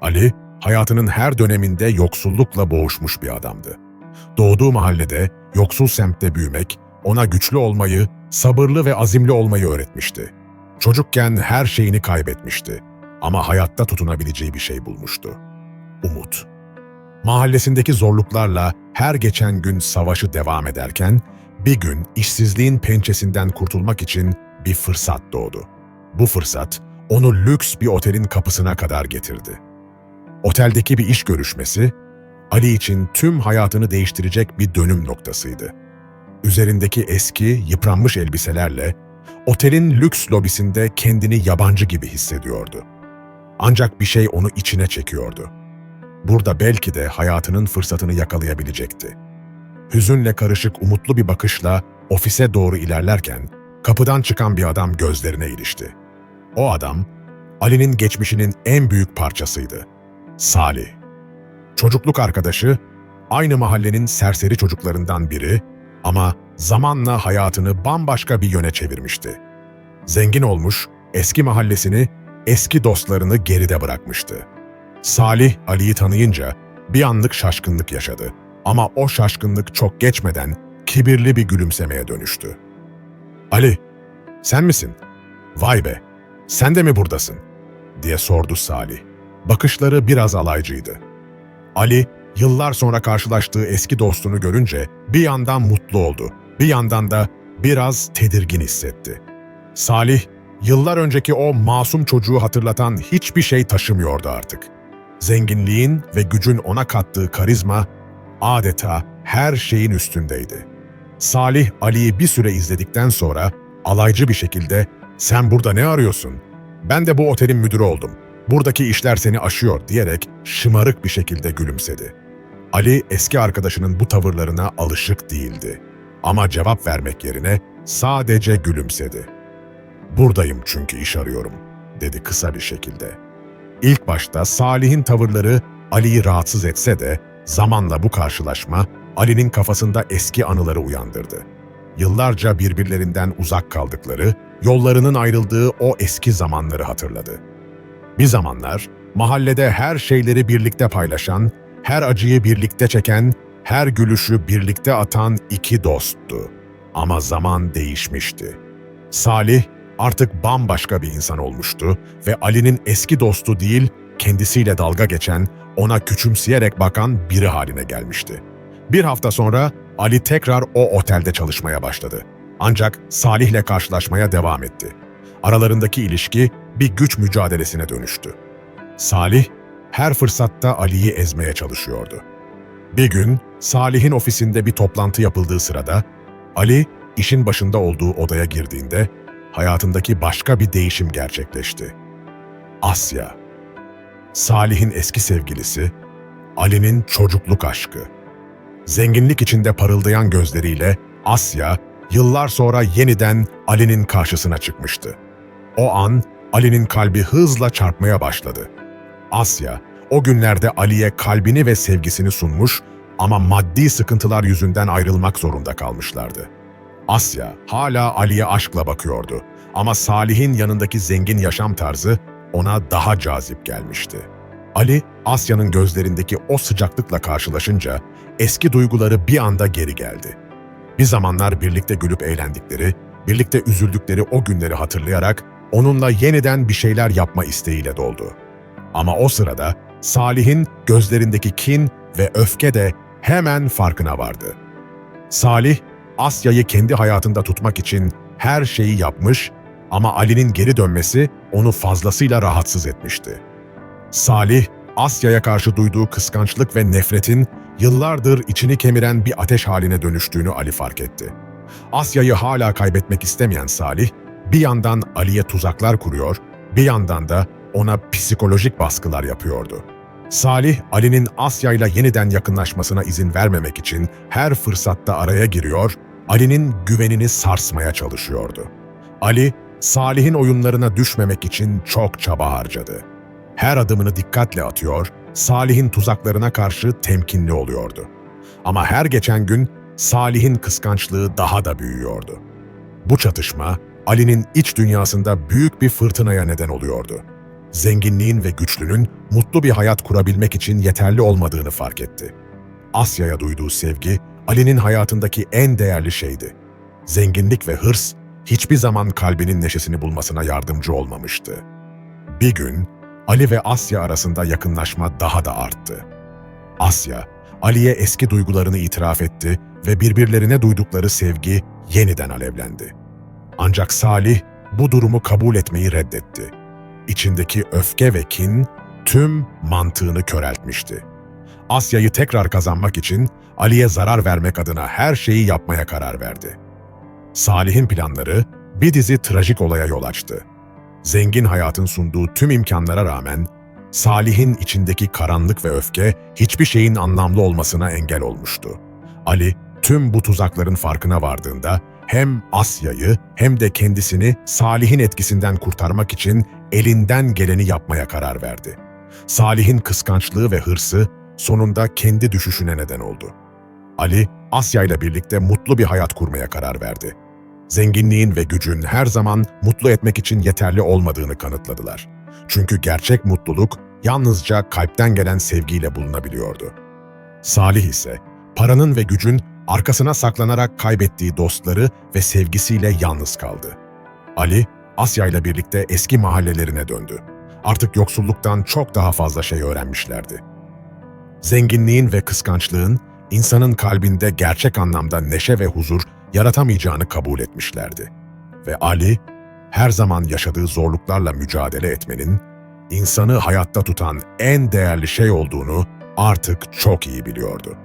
Ali, hayatının her döneminde yoksullukla boğuşmuş bir adamdı. Doğduğu mahallede, yoksul semtte büyümek, ona güçlü olmayı, sabırlı ve azimli olmayı öğretmişti. Çocukken her şeyini kaybetmişti ama hayatta tutunabileceği bir şey bulmuştu. Umut. Mahallesindeki zorluklarla her geçen gün savaşı devam ederken, bir gün işsizliğin pençesinden kurtulmak için bir fırsat doğdu. Bu fırsat, onu lüks bir otelin kapısına kadar getirdi. Oteldeki bir iş görüşmesi, Ali için tüm hayatını değiştirecek bir dönüm noktasıydı. Üzerindeki eski, yıpranmış elbiselerle, otelin lüks lobisinde kendini yabancı gibi hissediyordu. Ancak bir şey onu içine çekiyordu. Burada belki de hayatının fırsatını yakalayabilecekti. Hüzünle karışık umutlu bir bakışla ofise doğru ilerlerken, kapıdan çıkan bir adam gözlerine ilişti. O adam, Ali'nin geçmişinin en büyük parçasıydı. Salih. Çocukluk arkadaşı, aynı mahallenin serseri çocuklarından biri ama zamanla hayatını bambaşka bir yöne çevirmişti. Zengin olmuş, eski mahallesini, eski dostlarını geride bırakmıştı. Salih, Ali'yi tanıyınca bir anlık şaşkınlık yaşadı. Ama o şaşkınlık çok geçmeden kibirli bir gülümsemeye dönüştü. Ali, sen misin? Vay be, sen de mi buradasın? diye sordu Salih. Bakışları biraz alaycıydı. Ali, yıllar sonra karşılaştığı eski dostunu görünce bir yandan mutlu oldu, bir yandan da biraz tedirgin hissetti. Salih, yıllar önceki o masum çocuğu hatırlatan hiçbir şey taşımıyordu artık. Zenginliğin ve gücün ona kattığı karizma adeta her şeyin üstündeydi. Salih Ali'yi bir süre izledikten sonra alaycı bir şekilde ''Sen burada ne arıyorsun? Ben de bu otelin müdürü oldum. Buradaki işler seni aşıyor.'' diyerek şımarık bir şekilde gülümsedi. Ali eski arkadaşının bu tavırlarına alışık değildi. Ama cevap vermek yerine sadece gülümsedi. ''Buradayım çünkü iş arıyorum.'' dedi kısa bir şekilde. İlk başta Salih'in tavırları Ali'yi rahatsız etse de zamanla bu karşılaşma Ali'nin kafasında eski anıları uyandırdı. Yıllarca birbirlerinden uzak kaldıkları, yollarının ayrıldığı o eski zamanları hatırladı. Bir zamanlar mahallede her şeyleri birlikte paylaşan, her acıyı birlikte çeken, her gülüşü birlikte atan iki dosttu. Ama zaman değişmişti. Salih artık bambaşka bir insan olmuştu ve Ali'nin eski dostu değil, kendisiyle dalga geçen, ona küçümseyerek bakan biri haline gelmişti. Bir hafta sonra Ali tekrar o otelde çalışmaya başladı. Ancak Salih'le karşılaşmaya devam etti. Aralarındaki ilişki bir güç mücadelesine dönüştü. Salih her fırsatta Ali'yi ezmeye çalışıyordu. Bir gün Salih'in ofisinde bir toplantı yapıldığı sırada Ali işin başında olduğu odaya girdiğinde hayatındaki başka bir değişim gerçekleşti. Asya. Salih'in eski sevgilisi, Ali'nin çocukluk aşkı. Zenginlik içinde parıldayan gözleriyle Asya, yıllar sonra yeniden Ali'nin karşısına çıkmıştı. O an Ali'nin kalbi hızla çarpmaya başladı. Asya, o günlerde Ali'ye kalbini ve sevgisini sunmuş ama maddi sıkıntılar yüzünden ayrılmak zorunda kalmışlardı. Asya hala Ali'ye aşkla bakıyordu ama Salih'in yanındaki zengin yaşam tarzı ona daha cazip gelmişti. Ali, Asya'nın gözlerindeki o sıcaklıkla karşılaşınca eski duyguları bir anda geri geldi. Bir zamanlar birlikte gülüp eğlendikleri, birlikte üzüldükleri o günleri hatırlayarak onunla yeniden bir şeyler yapma isteğiyle doldu. Ama o sırada Salih'in gözlerindeki kin ve öfke de hemen farkına vardı. Salih, Asya'yı kendi hayatında tutmak için her şeyi yapmış ama Ali'nin geri dönmesi onu fazlasıyla rahatsız etmişti. Salih, Asya'ya karşı duyduğu kıskançlık ve nefretin yıllardır içini kemiren bir ateş haline dönüştüğünü Ali fark etti. Asya'yı hala kaybetmek istemeyen Salih, bir yandan Ali'ye tuzaklar kuruyor, bir yandan da ona psikolojik baskılar yapıyordu. Salih, Ali'nin Asya'yla yeniden yakınlaşmasına izin vermemek için her fırsatta araya giriyor, Ali'nin güvenini sarsmaya çalışıyordu. Ali, Salih'in oyunlarına düşmemek için çok çaba harcadı. Her adımını dikkatle atıyor, Salih'in tuzaklarına karşı temkinli oluyordu. Ama her geçen gün Salih'in kıskançlığı daha da büyüyordu. Bu çatışma Ali'nin iç dünyasında büyük bir fırtınaya neden oluyordu. zenginliğin ve güçlünün mutlu bir hayat kurabilmek için yeterli olmadığını fark etti. Asya'ya duyduğu sevgi, Ali'nin hayatındaki en değerli şeydi. Zenginlik ve hırs hiçbir zaman kalbinin neşesini bulmasına yardımcı olmamıştı. Bir gün Ali ve Asya arasında yakınlaşma daha da arttı. Asya, Ali'ye eski duygularını itiraf etti ve birbirlerine duydukları sevgi yeniden alevlendi. Ancak Salih bu durumu kabul etmeyi reddetti. İçindeki öfke ve kin tüm mantığını köreltmişti. Asya'yı tekrar kazanmak için Ali'ye zarar vermek adına her şeyi yapmaya karar verdi. Salih'in planları bir dizi trajik olaya yol açtı. Zengin hayatın sunduğu tüm imkanlara rağmen Salih'in içindeki karanlık ve öfke hiçbir şeyin anlamlı olmasına engel olmuştu. Ali tüm bu tuzakların farkına vardığında hem Asya'yı hem de kendisini Salih'in etkisinden kurtarmak için elinden geleni yapmaya karar verdi. Salih'in kıskançlığı ve hırsı sonunda kendi düşüşüne neden oldu. Ali, Asya ile birlikte mutlu bir hayat kurmaya karar verdi. Zenginliğin ve gücün her zaman mutlu etmek için yeterli olmadığını kanıtladılar. Çünkü gerçek mutluluk yalnızca kalpten gelen sevgiyle bulunabiliyordu. Salih ise paranın ve gücün arkasına saklanarak kaybettiği dostları ve sevgisiyle yalnız kaldı. Ali, Asya ile birlikte eski mahallelerine döndü. Artık yoksulluktan çok daha fazla şey öğrenmişlerdi. Zenginliğin ve kıskançlığın insanın kalbinde gerçek anlamda neşe ve huzur yaratamayacağını kabul etmişlerdi. Ve Ali, her zaman yaşadığı zorluklarla mücadele etmenin, insanı hayatta tutan en değerli şey olduğunu artık çok iyi biliyordu.